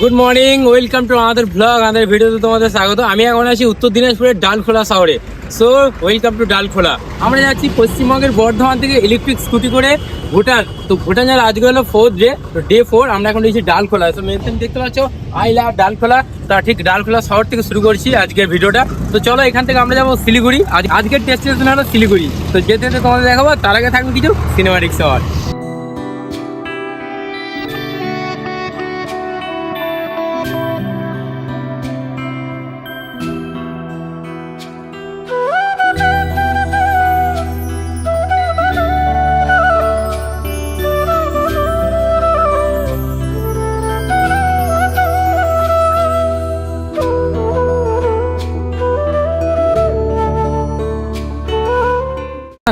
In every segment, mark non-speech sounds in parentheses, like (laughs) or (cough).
Good morning welcome to আমাদের blog আমাদের ভিডিওতে তোমাদের স্বাগত। আমি এখন আছি উত্তর দিনাজপুরের ডালখোলা শহরে। So welcome to Dalkhola. আমরা যাচ্ছি পশ্চিমবঙ্গের বর্ধমান থেকে ইলেকট্রিক স্কুটি করে ভুটান। তো ভুটান যাওয়ার আজকে হলো ফোর্থ ডে তো ডে ফোর আমরা এখন এসেছি ডালখোলা। তো মেনশন দেখতে পাচ্ছ আই লাভ ডালখোলা। তা ঠিক ডালখোলা শহর থেকে শুরু করছি আজকের ভিডিওটা। তো চলো এখান থেকে আমরা যাব শিলিগুড়ি। আজ আজকের ডেস্টিনেশন হলো শিলিগুড়ি। তো যেতে যেতে তোমাদের দেখাবো, তার আগে থাকবে কিছু সিনেমাটিক শহর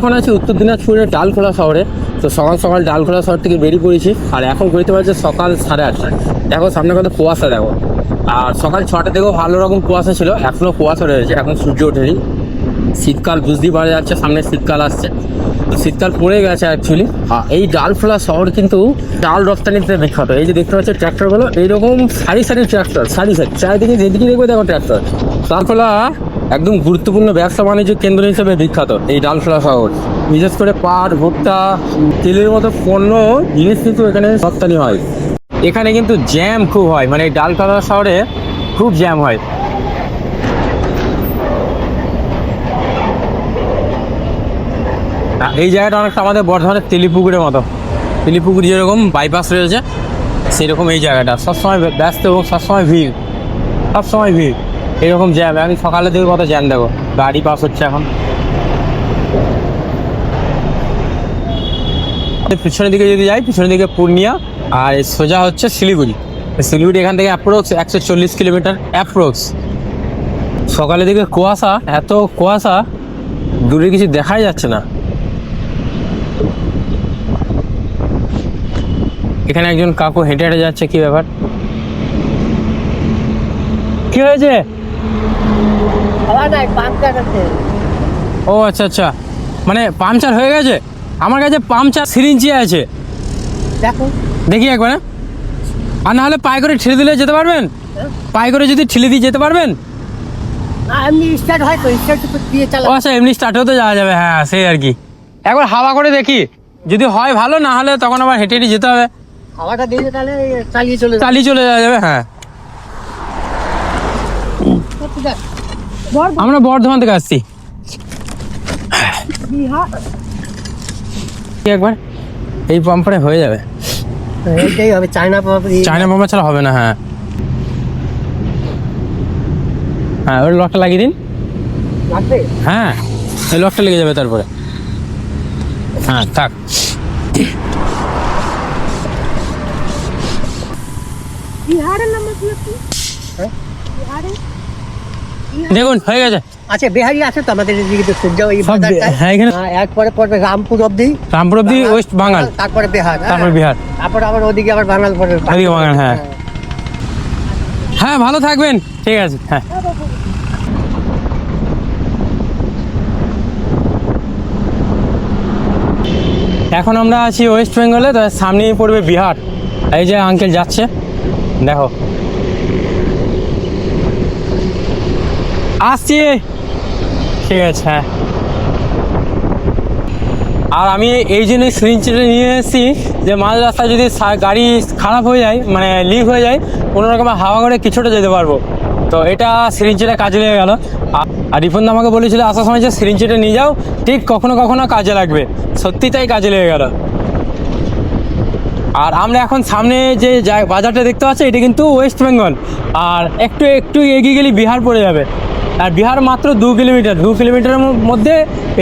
এখন আছি উত্তর দিনাজপুরের ডালখোলা শহরে। তো সকাল সকাল ডালখোলা শহর থেকে বেরিয়ে পড়েছি। আর এখন করতে পারছে সকাল সাড়ে আটটা দেখো, সামনে কত কুয়াশা, দেখো। আর সকাল ছটা থেকেও ভালো রকম কুয়াশা ছিল এখনও কুয়াশা রয়েছে। এখন সূর্য ওঠেনি। শীতকাল বুঝতেই পারা যাচ্ছে, সামনে শীতকাল আসছে। তো শীতকাল পড়ে গেছে অ্যাকচুয়ালি আর এই ডালফোলা শহর কিন্তু ডাল রপ্তানিতে বিখ্যাত। এই যে দেখতে পাচ্ছ ট্র্যাক্টরগুলো, এইরকম সারি সারি ট্র্যাক্টর, সারি সারি। চারিদিকে যেদিকে দেখবে, দেখো ট্র্যাক্টর। ডালখোলা একদম গুরুত্বপূর্ণ ব্যবসা বাণিজ্য কেন্দ্র হিসেবে বিখ্যাত এই ডালখোলা শহর। বিশেষ করে পাট, ভুট্টা, তেলের মতো পণ্য, জিনিস কিন্তু এখানে রপ্তানি হয়। এখানে কিন্তু জ্যাম খুব হয় মানে এই ডালখোলা শহরে খুব জ্যাম হয়। এই জায়গাটা অনেকটা আমাদের বর্ধমানের তেলিপুকুরের মতো। তেলিপুকুর যেরকম বাইপাস রয়েছে, সেরকম এই জায়গাটা। সবসময় ব্যস্ত এবং সবসময় ভিড়। সবসময় ভিড়। এরকম জ্যাম আমি সকালে থেকে কত জ্যাম দেখো গাড়ি পাস হচ্ছে এখন। পিছনের দিকে যদি যাই, পিছনের দিকে পূর্ণিয়া, আর সোজা হচ্ছে শিলিগুড়ি। শিলিগুড়ি এখান থেকে অ্যাপ্রোক্স একশো চল্লিশ কিলোমিটার অ্যাপ্রোক্স সকালের দিকে কুয়াশা, এত কুয়াশা, দূরে কিছু দেখাই যাচ্ছে না। এখানে একজন কাকু হেঁটে হেঁটে যাচ্ছে, কি ব্যাপার? কি হয়েছে? ও আচ্ছা আচ্ছা। মানে পাংচার হয়ে গেছে? আমার কাছে পাংচার সিরিঞ্জি আছে। দেখো। দেখি একবার হ্যাঁ? আর না হলে পায়ে করে ঠেলে দিলে যেতে পারবেন? পায়ে করে যদি ঠেলে দিয়ে যেতে পারবেন? এমনি স্টার্ট হয় তো স্টার্ট দিয়ে চালা আচ্ছা এমনি স্টার্ট হতে যাওয়া যাবে হ্যাঁ সেই আর কি। একবার হাওয়া করে দেখি। যদি হয় ভালো না হলে তখন আবার হেঁটে হেঁটে যেতে হবে। হাওয়াটা দিয়ে তাহলে চালিয়ে চলে চালিয়ে চলে যাওয়া যাবে হ্যাঁ। আমরা বর্ধমান থেকে আসছি। কি একবার? এই পাম্পারে হয়ে যাবে। হবে চায়না চায়না পাম্পার ছাড়া হবে না হ্যাঁ। হ্যাঁ ওই লকটা লাগিয়ে দিন। হ্যাঁ এই লকটা লেগে যাবে তারপরে। হ্যাঁ থাক বিহারের নাম্বার প্লেট কি বিহারে দেখুন হয়ে গেছে। আচ্ছা বিহারি আছে তো আমাদের এদিকে তো সূর্য হ্যাঁ এখানে একবারে পড়বে রামপুর অব্দি রামপুর অব্দি ওয়েস্ট বাঙাল তারপরে বিহার হ্যাঁ। তারপর বিহার। তারপর আবার ওদিকে আবার বাঙাল পড়বে। ওদিকে বাঙাল, হ্যাঁ। হ্যাঁ ভালো থাকবেন। ঠিক আছে হ্যাঁ। এখন আমরা আছি ওয়েস্ট বেঙ্গলে তো সামনেই পড়বে বিহার। এই যে আঙ্কেল যাচ্ছে দেখো। আসছি। ঠিক আছে। হ্যাঁ আর আমি এই জন্যই সিরিঞ্জটা নিয়ে এসেছি যে মাঝ রাস্তায় যদি গাড়ি খারাপ হয়ে যায় মানে লিক হয়ে যায়, কোনো রকমের হাওয়া করে কিছুটা যেতে পারব। তো এটা সিরিঞ্জটা কাজে লেগে গেল। আর রিফন আমাকে বলেছিল, আসার সময় যে সিরিঞ্জটা নিয়ে যাও, ঠিক কখনো কখনো কাজে লাগবে। সত্যি তাই কাজে লেগে গেল। আর আমরা এখন সামনে যে বাজারটা দেখতে পাচ্ছি, এটা কিন্তু ওয়েস্ট বেঙ্গল আর একটু একটু এগিয়ে গেলে বিহার পড়ে যাবে। আর বিহার মাত্র দু কিলোমিটার, দু কিলোমিটারের মধ্যে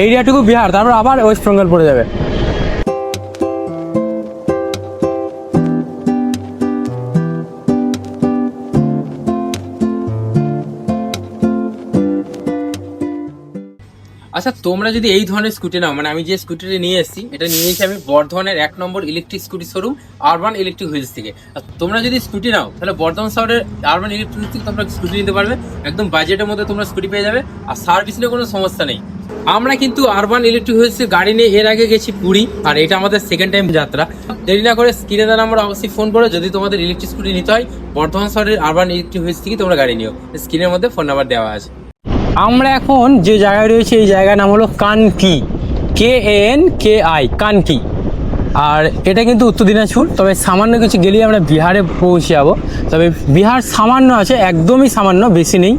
এরিয়াটুকু বিহার, তারপর আবার ওয়েস্ট বেঙ্গল পড়ে যাবে। আচ্ছা তোমরা যদি এই ধরনের স্কুটি নাও মানে আমি যে স্কুটিটা নিয়ে এসেছি, এটা নিয়ে এসেছি আমি বর্ধমানের এক number electric scooty showroom Urban Electric Wheels থেকে। তোমরা যদি স্কুটি নাও, তাহলে বর্ধমান শহরের আরবান ইলেকট্রিক থেকে তোমরা স্কুটি নিতে পারবে। একদম বাজেটের মধ্যে তোমরা স্কুটি পেয়ে যাবে, আর সার্ভিস নিয়ে কোনো সমস্যা নেই। আমরা কিন্তু আরবান ইলেকট্রিক হুইলসের গাড়ি নিয়ে এর আগে গেছি পুরী, আর এটা আমাদের সেকেন্ড টাইম যাত্রা। দেরি না করে স্ক্রিনে দেওয়া নাম্বার অবশ্যই ফোন করো, যদি তোমাদের ইলেকট্রিক স্কুটি নিতে হয়, বর্ধমান শহরের আরবান ইলেকট্রিক হুইলস থেকে তোমরা গাড়ি নিও। স্ক্রিনের মধ্যে ফোন নাম্বার দেওয়া আছে। আমরা এখন যে জায়গায় রয়েছে, এই জায়গার নাম হলো কানকি। কে এন কে আই কানকি। আর এটা কিন্তু উত্তর দিনাজপুর, তবে সামান্য কিছু গেলেই আমরা বিহারে পৌঁছে যাব। তবে বিহার সামান্য আছে, একদমই সামান্য, বেশি নেই।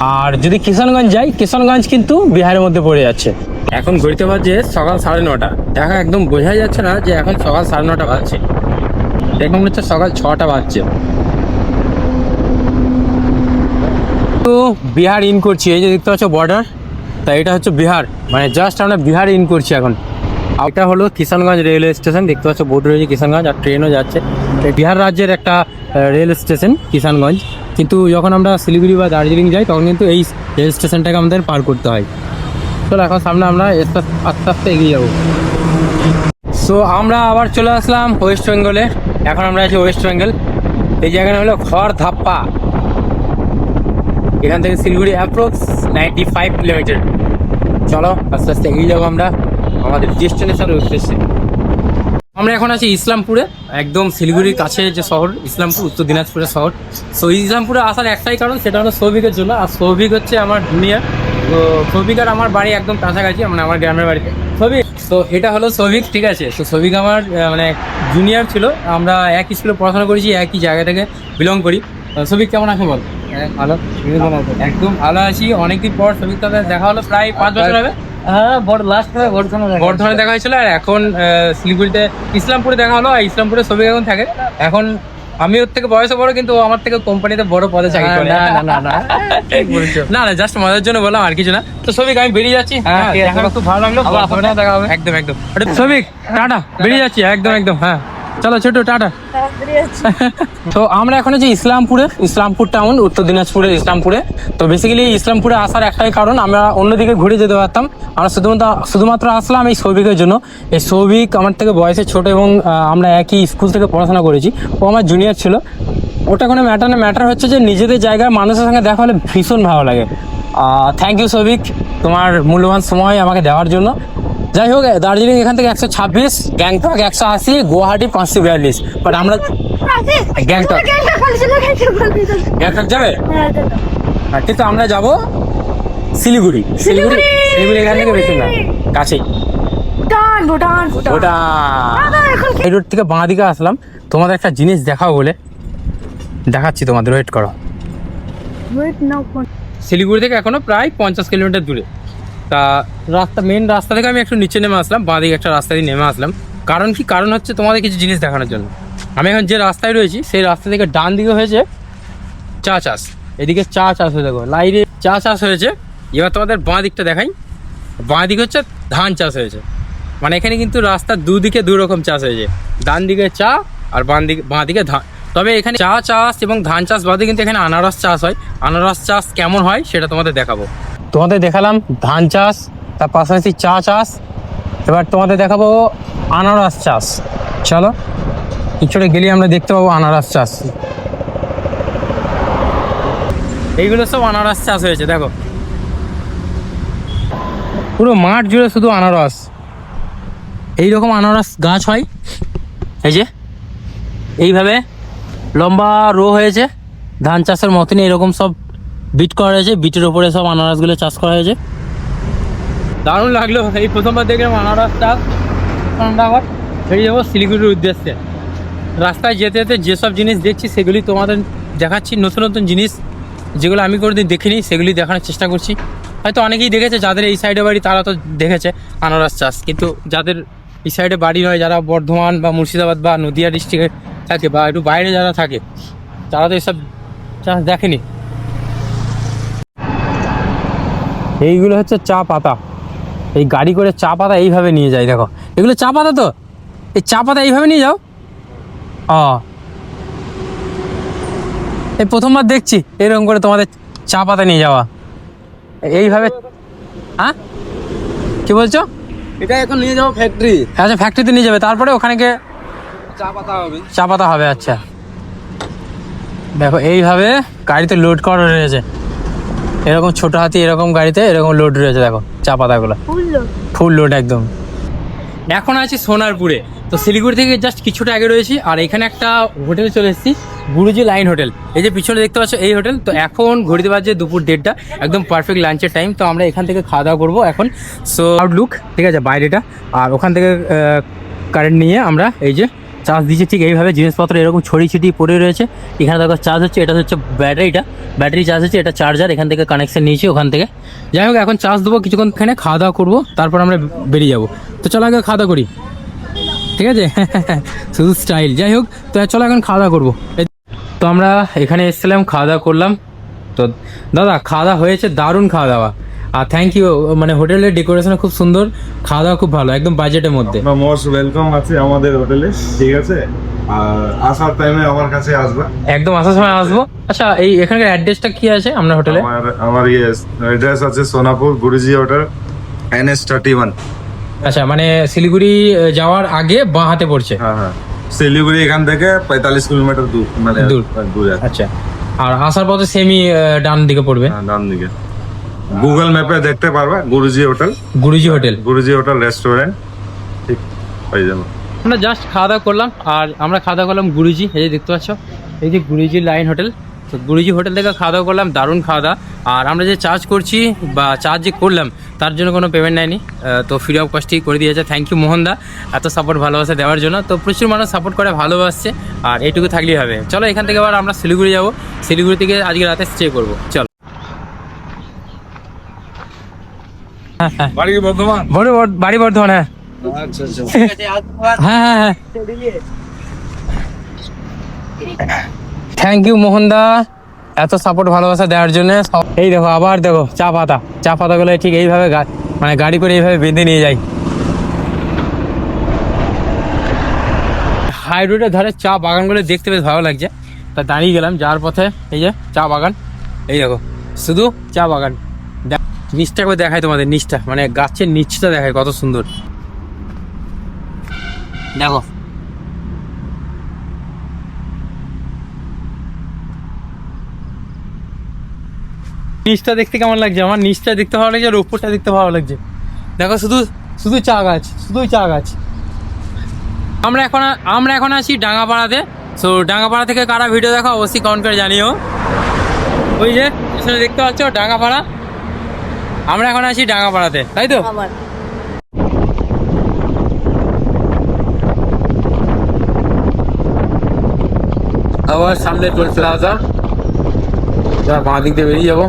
আর যদি কিষানগঞ্জ যাই, কিষানগঞ্জ কিন্তু বিহারের মধ্যে পড়ে যাচ্ছে। এখন ঘুরতে বাজছে সকাল সাড়ে নটা। দেখা একদম বোঝাই যাচ্ছে না যে এখন সকাল সাড়ে নটা বাজছে। দেখুন হচ্ছে সকাল ছটা বাজছে। তো বিহার ইন করছি, এই যে দেখতে পাচ্ছ বর্ডার তা এটা হচ্ছে বিহার। মানে জাস্ট আমরা বিহার ইন করছি এখন। এটা হলো কিষানগঞ্জ রেলওয়ে স্টেশন দেখতে পাচ্ছ বোর্ড রয়েছে কিষানগঞ্জ, আর ট্রেনও যাচ্ছে। বিহার রাজ্যের একটা রেল স্টেশন কিষানগঞ্জ। কিন্তু যখন আমরা শিলিগুড়ি বা দার্জিলিং যাই, তখন কিন্তু এই রেল স্টেশনটাকে আমাদের পার করতে হয়। তো এখন সামনে আমরা আস্তে আস্তে এগিয়ে যাব। সো আমরা আবার চলে আসলাম ওয়েস্ট বেঙ্গলে এখন আমরা আছি ওয়েস্ট বেঙ্গল এই জায়গাটা হলো খড় ধাপ্পা এখান থেকে Siliguri approx ninety five kilometre চলো, আস্তে আস্তে এগিয়ে যাব আমরা আমাদের ডেস্টিনেশনের উদ্দেশ্যে। আমরা এখন আছি ইসলামপুরে, একদম শিলিগুড়ির কাছে যে শহর, ইসলামপুর, উত্তর দিনাজপুরের শহর। সো ইসলামপুরে আসার একটাই কারণ, সেটা হলো সৌভিকের জন্য। আর সৌভিক হচ্ছে আমার জুনিয়র তো সৌভিক আর আমার বাড়ি একদম কাছাকাছি মানে আমার গ্রামের বাড়িতে। সৌভিক, তো এটা হলো সৌভিক, ঠিক আছে? তো সৌভিক আমার মানে জুনিয়র ছিল। আমরা একই স্কুলে পড়াশোনা করেছি, একই জায়গা থেকে বিলং করি। সৌভিক, কেমন আছে বল? ভালো। একদম ভালো আছি। অনেকদিন পর দেখা হলো প্রায় পাঁচ বছর হবে? হ্যাঁ বড় লাস্ট বর্ধমান বর্ধমানে দেখা হয়েছিল। আর এখন শিলিগুড়িতে ইসলামপুরে দেখা হলো আর ইসলামপুরে সবই এখন থাকে। এখন আমি ওর থেকে বয়সে বড় কিন্তু আমার থেকে কোম্পানিতে বড় পদে চাকরি করে। না না না না। না না জাস্ট মজার জন্য বললাম আর কিছু না। তো সবিক আমি বেরিয়ে যাচ্ছি। হ্যাঁ, হ্যাঁ খুব ভালো লাগল। দেখা হবে। একদম একদম। সবিক টাটা বেরিয়ে যাচ্ছি একদম একদম হ্যাঁ। চলো ছোট টাটা। (laughs) তো আমরা এখন আছি ইসলামপুরে ইসলামপুর টাউন উত্তর দিনাজপুরের ইসলামপুরে। তো বেসিক্যালি ইসলামপুরে আসার একটাই কারণ আমরা অন্যদিকে ঘুরে যেতে পারতাম। আমরা শুধুমাত্র শুধুমাত্র আসলাম এই সৌভিকের জন্য। এই সৌভিক আমার থেকে বয়সে ছোট এবং আমরা একই স্কুল থেকে পড়াশোনা করেছি। ও আমার জুনিয়র ছিল। ওটা কোনো ম্যাটার না ম্যাটার হচ্ছে যে নিজেদের জায়গায় মানুষের সঙ্গে দেখা হলে ভীষণ ভালো লাগে। থ্যাংক ইউ সৌভিক তোমার মূল্যবান সময় আমাকে দেওয়ার জন্য। যাই হোক দার্জিলিং এখান থেকে একশো ছাব্বিশ গ্যাংটক একশো আশি গুয়াহাটি পাঁচশো বিয়াল্লিশ। বাট আমরা গ্যাংটক। গ্যাংটক যাবে? হ্যাঁ, কিন্তু আমরা যাব শিলিগুড়ি। শিলিগুড়ি শিলিগুড়ি! এখান থেকে বেশি না। কাছেই। ওটা এই রোড থেকে বাঁ দিকে আসলাম। তোমাদের একটা জিনিস দেখাও বলে। দেখাচ্ছি তোমাদের ওয়েট করো। শিলিগুড়ি থেকে এখনও প্রায় পঞ্চাশ কিলোমিটার দূরে। তা রাস্তা মেন রাস্তা থেকে আমি একটু নিচে নেমে আসলাম বাঁ দিকে একটা রাস্তা দিয়ে নেমে আসলাম। কারণ কি? কারণ হচ্ছে তোমাদের কিছু জিনিস দেখানোর জন্য। আমি এখন যে রাস্তায় রয়েছি, সেই রাস্তা থেকে ডান দিকে হয়েছে চা চাষ। এদিকে চা চাষ হয়ে দেখো, লাইনে চা চাষ হয়েছে। এবার তোমাদের বাঁ দিকটা দেখাই। বাঁ দিকে হচ্ছে ধান চাষ হয়েছে। মানে এখানে কিন্তু রাস্তার দুদিকে দু রকম চাষ হয়েছে। ডান দিকে চা আর বাঁ দিকে বাঁ দিকে ধান। তবে এখানে চা চাষ এবং ধান চাষ বাদে কিন্তু এখানে আনারস চাষ হয়। আনারস চাষ কেমন হয় সেটা তোমাদের দেখাবো। তোমাদের দেখালাম ধান চাষ, তার পাশাপাশি চা চাষ, এবার তোমাদের দেখাবো আনারস চাষ। চলো কিছুটা গেলে আমরা দেখতে পাবো আনারস চাষ। এইগুলো সব আনারস চাষ হয়েছে, দেখো। পুরো মাঠ জুড়ে শুধু আনারস। এইরকম আনারস গাছ হয়, এই যে। এইভাবে লম্বা রো হয়েছে, ধান চাষের মতনই এরকম সব বিট করা হয়েছে, বিটের ওপরে সব আনারসগুলো চাষ করা হয়েছে। দারুণ লাগল। এই প্রথমবার দেখলাম আনারস চাষ আবার যাব শিলিগুড়ির উদ্দেশ্যে। রাস্তায় যেতে যেতে যেসব জিনিস দেখছি, সেগুলি তোমাদের দেখাচ্ছি। নতুন নতুন জিনিস যেগুলো আমি কোনোদিন দেখিনি, সেগুলি দেখানোর চেষ্টা করছি। হয়তো অনেকেই দেখেছে, যাদের এই সাইডে বাড়ি, তারা তো দেখেছে আনারস চাষ। কিন্তু যাদের এই সাইডে বাড়ি নয়, যারা বর্ধমান বা মুর্শিদাবাদ বা নদিয়া ডিস্ট্রিক্টে থাকে বা একটু বাইরে যারা থাকে, তারা তো এসব চাষ দেখেনি। এইগুলো হচ্ছে চা পাতা। এই গাড়ি করে চা পাতা এইভাবে নিয়ে যায় দেখো। এগুলো চা পাতা তো? এই চা পাতা এইভাবে নিয়ে যাও? ও এই প্রথমবার দেখছি এরকম করে তোমাদের চা পাতা নিয়ে যাওয়া। এইভাবে হ্যাঁ কি বলছো? এটা এখন নিয়ে যাব ফ্যাক্টরি আচ্ছা ফ্যাক্টরিতে নিয়ে যাবে তারপরে ওখানে গিয়ে চা পাতা হবে। চা পাতা হবে আচ্ছা। দেখো এইভাবে গাড়িতে লোড করা রয়েছে। এরকম ছোট হাতি এরকম গাড়িতে এরকম লোড রয়েছে দেখো চা পাতাগুলো। ফুল লোড একদম। এখন আছি সোনারপুরে। তো শিলিগুড়ি থেকে জাস্ট কিছুটা আগে রয়েছি আর এখানে একটা হোটেলে চলে এসেছি গুরুজি লাইন হোটেল। এই যে পিছনে দেখতে পাচ্ছ এই হোটেল তো এখন ঘড়িতে বাজে দুপুর দেড়টা একদম পারফেক্ট লাঞ্চের টাইম তো আমরা এখান থেকে খাওয়া দাওয়া করব এখন। সো আউটলুক ঠিক আছে বাইরেটা আর ওখান থেকে কারেন্ট নিয়ে আমরা এই যে চার্জ দিচ্ছে ঠিক এইভাবে জিনিসপত্র এরকম ছড়িয়ে ছিটিয়ে পড়ে রয়েছে। এখানে দেখো চার্জ হচ্ছে, এটা হচ্ছে ব্যাটারিটা ব্যাটারি চার্জ হচ্ছে, এটা চার্জার এখান থেকে কানেকশন নিয়েছি ওখান থেকে। যাই হোক, এখন চার্জ দেবো, কিছুক্ষণ এখানে খাওয়া দাওয়া করব, তারপর আমরা বেরিয়ে যাব। তো চলো আগে খাওয়া দাওয়া করি। ঠিক আছে? (laughs) শুধু স্টাইল যাই হোক, তো চলো এখন খাওয়া দাওয়া করব। তো আমরা এখানে এসেছিলাম, খাওয়া দাওয়া করলাম। তো দাদা, খাওয়া দাওয়া হয়েছে, দারুণ খাওয়া দাওয়া। আর থ্যাংক ইউ মানে হোটেলের ডেকোরেশন খুব সুন্দর খাওয়া দাওয়া খুব ভালো একদম বাজেটের মধ্যে। মোস্ট ওয়েলকাম আছে আমাদের হোটেলে ঠিক আছে? আর আসার টাইমে আমার কাছে আসবা। একদম আসার সময় আসব। আচ্ছা এই এখানকার অ্যাড্রেসটা কি আছে আপনার হোটেলে? আমার আমার ইয়ে অ্যাড্রেস আছে Sonapur Guruji hotel N S thirty one আচ্ছা মানে শিলিগুড়ি যাওয়ার আগে বাঁ হাতে পড়ছে। হ্যাঁ হ্যাঁ। শিলিগুড়ি এখান থেকে পঁয়তাল্লিশ কিলোমিটার দূর মানে দূর। দূর। আচ্ছা। আর আসার পথে সেমি ডান দিকে পড়বে। হ্যাঁ, ডান দিকে। গুগল ম্যাপে দেখতে পারবে Guruji hotel Guruji hotel Guruji hotel restaurant ঠিক হয়ে যাবে। আমরা জাস্ট খাওয়া দাওয়া করলাম আর আমরা খাওয়া দাওয়া করলাম গুরুজি এই যে দেখতে পাচ্ছ? এই যে গুরুজি লাইন হোটেল তো গুরুজি হোটেল থেকে খাওয়া দাওয়া করলাম দারুণ খাওয়া দাওয়া। আর আমরা যে চার্জ করছি বা চার্জ যে করলাম তার জন্য কোনো পেমেন্ট নেয়নি। তো ফ্রি অফ কস্টই করে দিয়েছে। থ্যাংক ইউ মোহনদা এত সাপোর্ট ভালোবাসা দেওয়ার জন্য। তো প্রচুর মানুষ সাপোর্ট করে ভালোবাসছে আর এইটুকু থাকলেই হবে। চলো এখান থেকে আবার আমরা শিলিগুড়ি যাব। শিলিগুড়ি থেকে আজকে রাতে স্টে করব। চলো। বাড়ি বর্ধমান? বড় বর্ধমান হ্যাঁ। আচ্ছা আচ্ছা। হ্যাঁ হ্যাঁ থ্যাংক ইউ মোহনদা এত সাপোর্ট ভালোবাসা দেওয়ার জন্য এই দেখো আবার দেখো চা পাতা। চা পাতাগুলো ঠিক এইভাবে মানে গাড়ি করে এইভাবে বেঁধে নিয়ে যাই হাই রোডের ধারে চা বাগানগুলো দেখতে বেশ ভালো লাগছে। তা দাঁড়িয়ে গেলাম যাওয়ার পথে এই যে চা বাগান। এই দেখো শুধু চা বাগান। নিচটা করে দেখায় তোমাদের, নিচটা। মানে গাছের নিচটা দেখায় কত সুন্দর। দেখো। নিচটা দেখতে কেমন লাগছে? আমার নিচটা দেখতে ভালো লাগছে আর দেখতে ভালো লাগছে। দেখো, শুধু শুধু চা গাছ, শুধুই চা গাছ। আমরা এখন আমরা এখন আছি ডাঙ্গাপাড়াতে। সো ডাঙ্গাপাড়া থেকে কারা ভিডিও দেখো, অবশ্যই কমেন্ট করে জানিও। ওই যে দেখতে পাচ্ছ, ডাঙ্গাপাড়া। আমরা এখন আছি ডাঙ্গাপাড়াতে তাই তো? আবার। সামনে টোল প্লাজা যা বাঁ দিক দিয়ে বেরিয়ে যাব।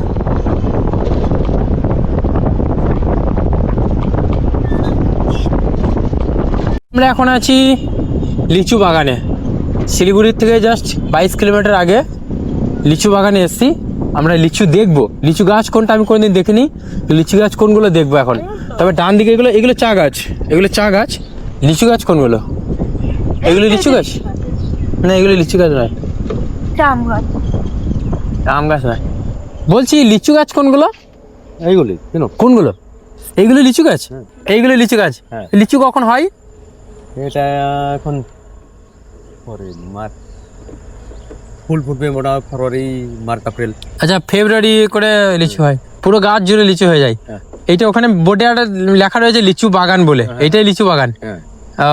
আমরা এখন আছি লিচু বাগানে। শিলিগুড়ির থেকে জাস্ট বাইশ কিলোমিটার আগে লিচু বাগানে এসছি। আমরা লিচু দেখব। লিচু গাছ কোনটা আমি কোনোদিন দেখিনি তো লিচু গাছ কোনগুলো দেখব এখন? তবে ডান দিকে এগুলো এগুলো চা গাছ এগুলো চা গাছ। লিচু গাছ কোনগুলো? এগুলো লিচু গাছ? না এগুলো লিচু গাছ নয়। জাম গাছ। আম গাছ নয়। বলছি লিচু গাছ কোনগুলো? এইগুলি কেন কোনগুলো? এইগুলো লিচু গাছ? এইগুলো লিচু গাছ। হ্যাঁ। লিচু কখন হয়? এটা এখন পরে মার্চ ফুল ফুটবে মোটামুটি ফেব্রুয়ারি মার্চ এপ্রিল। আচ্ছা ফেব্রুয়ারি করে লিচু হয়। পুরো গাছ জুড়ে লিচু হয়ে যায়। হ্যাঁ। এইটা ওখানে বোর্ডে একটা লেখা রয়েছে লিচু বাগান বলে। এইটাই লিচু বাগান। হ্যাঁ। ও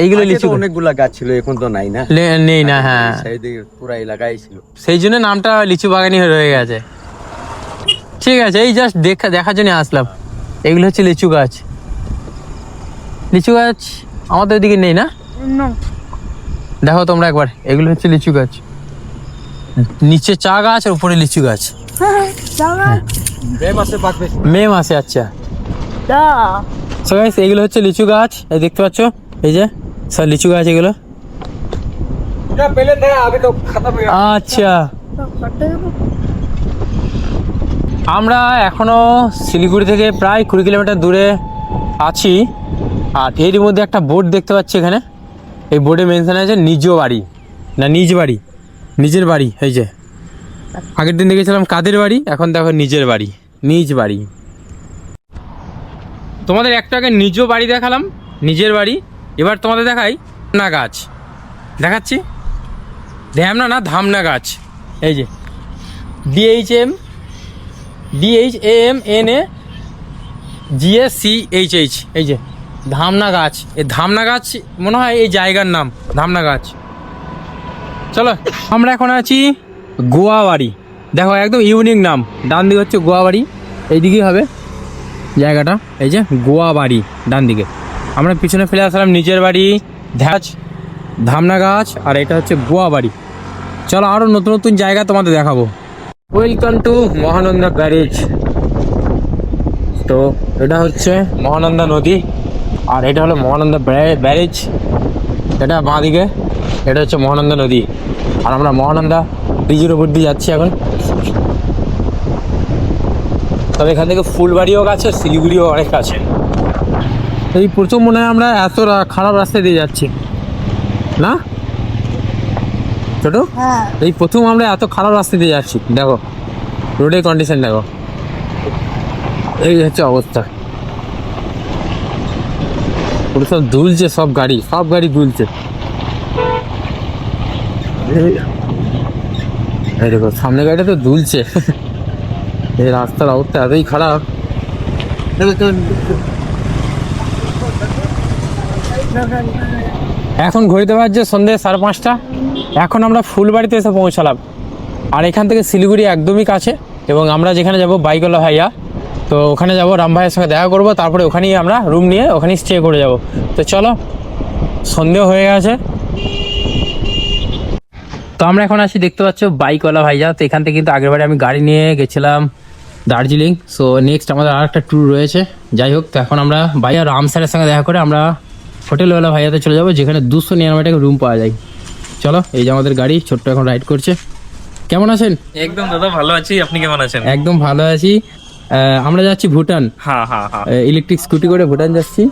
এইগুলো লিচু। অনেকগুলা গাছ ছিল এখন তো নাই না। নেই না হ্যাঁ। সেই পুরা এলাকায় ছিল। সেই জন্য নামটা লিচু বাগানই রয়ে গেছে। ঠিক আছে এই জাস্ট দেখা দেখার জন্য আসলাম। এগুলো হচ্ছে লিচু গাছ। লিচু গাছ আমাদের দিকে নেই না? নো। দেখো তোমরা একবার এগুলো হচ্ছে লিচু গাছ। নিচে চা গাছ আর উপরে লিচু গাছ। মে মাসে আচ্ছা। দা সো গাইস এগুলো হচ্ছে লিচু গাছ। এই দেখতে পাচ্ছ? এই যে সব লিচু গাছ এগুলো। আচ্ছা। আমরা এখনও শিলিগুড়ি থেকে প্রায় কুড়ি কিলোমিটার দূরে আছি। আর এরই মধ্যে একটা বোর্ড দেখতে পাচ্ছি এখানে। এই বোর্ডে মেনশন আছে নিজ বাড়ি। না নিজ বাড়ি। নিজের বাড়ি এই যে। আগের দিন দেখেছিলাম কাদের বাড়ি এখন দেখো নিজের বাড়ি নিজ বাড়ি। তোমাদের একটা আগে নিজ বাড়ি দেখালাম নিজের বাড়ি। এবার তোমাদের দেখাই না গাছ। দেখাচ্ছি? ধ্যামনা না ধামনা গাছ। এই যে DH M DH A M N A GS C H H এই যে ধামনা গাছ। এই ধামনা গাছ মনে হয় এই জায়গার নাম ধামনা গাছ। চলো, আমরা এখন আছি গোয়াবাড়ি। দেখো, একদম ইউনিক নাম। ডান দিকে হচ্ছে গোয়াবাড়ি, এইদিকেই হবে জায়গাটা। এই যে গোয়াবাড়ি, ডান দিকে। আমরা পিছনে ফেলে আসলাম নিজের বাড়ি ধ্যাচ ধামনা গাছ, আর এটা হচ্ছে গোয়াবাড়ি। চলো আরও নতুন নতুন জায়গা তোমাদের দেখাবো। ওয়েলকাম টু মহানন্দা ব্যারেজ তো, এটা হচ্ছে মহানন্দা নদী, আর এটা হলো মহানন্দা ব্যারে- ব্যারেজ। এটা বাঁদিকে এটা হচ্ছে মহানন্দা নদী। আর আমরা মহানন্দা ব্রিজের উপর দিয়ে যাচ্ছি এখন। তবে এখান থেকে ফুলবাড়িও কাছে শিলিগুড়িও অনেক কাছে। এই প্রথম মনে হয় আমরা এত খারাপ রাস্তা দিয়ে যাচ্ছি। না? ছোট? হ্যাঁ। এই প্রথম আমরা এত খারাপ রাস্তা দিয়ে যাচ্ছি। দেখো রোডের কন্ডিশন দেখো। এই হচ্ছে অবস্থা। পুরো সব দুলছে সব গাড়ি সব গাড়ি দুলছে। এই দেখো, সামনে গাড়িটা তো দুলছে। এই রাস্তার অবস্থা এতই খারাপ। এখন ঘড়িতে বাজছে সন্ধে সাড়ে পাঁচটা। এখন আমরা ফুলবাড়িতে এসে পৌঁছালাম। আর এখান থেকে শিলিগুড়ি একদমই কাছে, এবং আমরা যেখানে যাব বাইকওয়ালা ভাইয়া। তো ওখানে যাব, রাম ভাইয়ের সঙ্গে দেখা করব, তারপরে ওখানেই আমরা রুম নিয়ে ওখানেই স্টে করে যাব। তো চলো সন্ধে হয়ে গেছে। তো আমরা এখন আছি দেখতে পাচ্ছ বাইকওয়ালা ভাইজা তো এখান থেকে কিন্তু আগেরবারে আমি গাড়ি নিয়ে গেছিলাম দার্জিলিং। সো নেক্সট আমাদের আর একটা ট্যুর রয়েছে। যাই হোক তো এখন আমরা ভাইয়া রাম স্যারের সঙ্গে দেখা করে আমরা হোটেলওয়ালা ভাইয়াতে চলে যাব যেখানে দুশো নিরানব্বই টাকা রুম পাওয়া যায়। চলো এই যে আমাদের গাড়ি ছোট্ট এখন রাইড করছে। কেমন আছেন? একদম দাদা ভালো আছি। আপনি কেমন আছেন? একদম ভালো আছি। আমরা যাচ্ছি ভুটান। হ্যাঁ হ্যাঁ হ্যাঁ। ইলেকট্রিক স্কুটি করে ভুটান যাচ্ছি।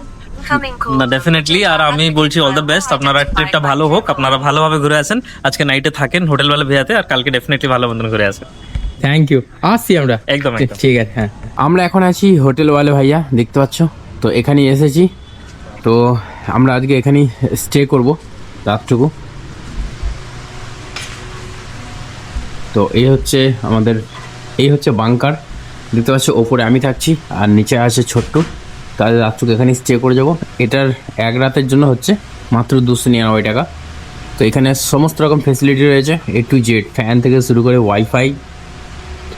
না ডেফিনেটলি আর আমি বলছি অল দ্য বেস্ট আপনারা ট্রিপটা ভালো হোক আপনারা ভালোভাবে ঘুরে আসেন। আজকে নাইটে থাকেন হোটেল বেলা ভেয়াতে আর কালকে ডেফিনেটলি ভালো মতন ঘুরে আসেন থ্যাংক ইউ আসছি আমরা। একদম একদম। ঠিক আছে হ্যাঁ। আমরা এখন আছি হোটেল ওয়ালে ভাইয়া দেখতে পাচ্ছ? তো এখানে এসেছি। তো আমরা আজকে এখানেই স্টে করব রাতটুকু। তো এই হচ্ছে আমাদের এই হচ্ছে বাংকার দেখতে পাচ্ছ ওপরে আমি থাকছি আর নিচে আছে ছোট্ট। তাহলে রাতটুকু এখানে স্টে করে যাব। এটার এক রাতের জন্য হচ্ছে মাত্র দুশো নিরানব্বই টাকা। তো এখানে সমস্ত রকম ফেসিলিটি রয়েছে এ টু জেড ফ্যান থেকে শুরু করে ওয়াইফাই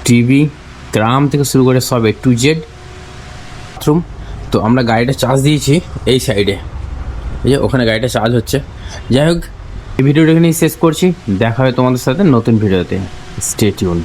টিভি গ্রাম থেকে শুরু করে সব এ টু জেড বাথরুম তো আমরা গাড়িটা চার্জ দিয়েছি এই সাইডে এই যে ওখানে গাড়িটা চার্জ হচ্ছে। যাই হোক, এই ভিডিওটা এখানেই শেষ করছি। দেখা হয় তোমাদের সাথে নতুন ভিডিওতে। Stay tune